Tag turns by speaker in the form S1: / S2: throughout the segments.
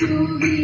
S1: To be.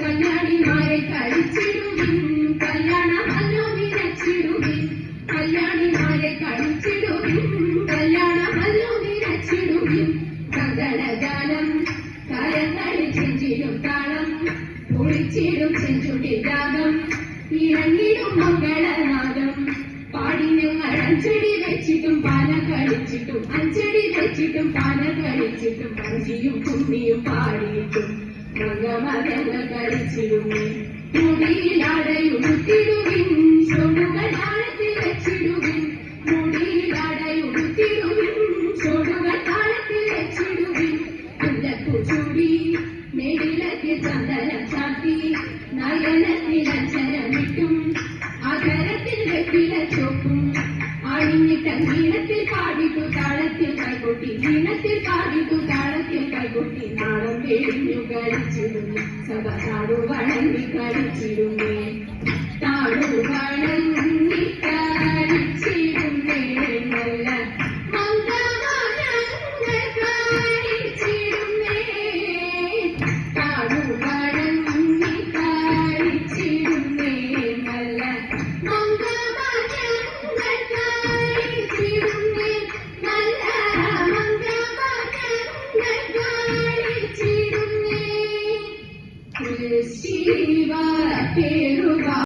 S1: കല്യാണിമാരെ കഴിച്ചിടുവിൻ കല്യാണമല്ലോ നിരച്ചിടുവിൻ കല്യാണിമാരെ കഴിച്ചിടുവിൻ കല്യാണമല്ലോ നിരച്ചിടുവിൻ കഥനജാലം കരങ്ങളിൽ ചെഞ്ചിലും താളം ഒളിച്ചിടും ചെഞ്ചുട്ടി രാഗം ഇറങ്ങിടും മംഗളനാദം അഞ്ചിയും കുമ്മിയും പാടിയിട്ടും മംഗമതങ്ങൾ കളിച്ചിടുമേ മുടിയിലടയുടുത്തിടുവിൻ ചൊടുകൾ താളത്തിൽ വെച്ചിടുവിൻ. മുടിയിലടയുടുത്തിടുവിൻ ചൊടുകൾ താളത്തിൽ വെച്ചിടുവിൻ. കുഞ്ഞക്കു ചൂടി മേടിലത്തിൽ ചന്ദനം ചാത്തി നയനത്തിൽ അക്ഷരമിട്ടും അകരത്തിൽ വെപ്പില ചോക്കും അണിഞ്ഞിട്ട കളിച്ചിടുന്നു സഭ താടുവണങ്ങി വണങ്ങി താടുവണങ്ങി താടു വണങ്ങി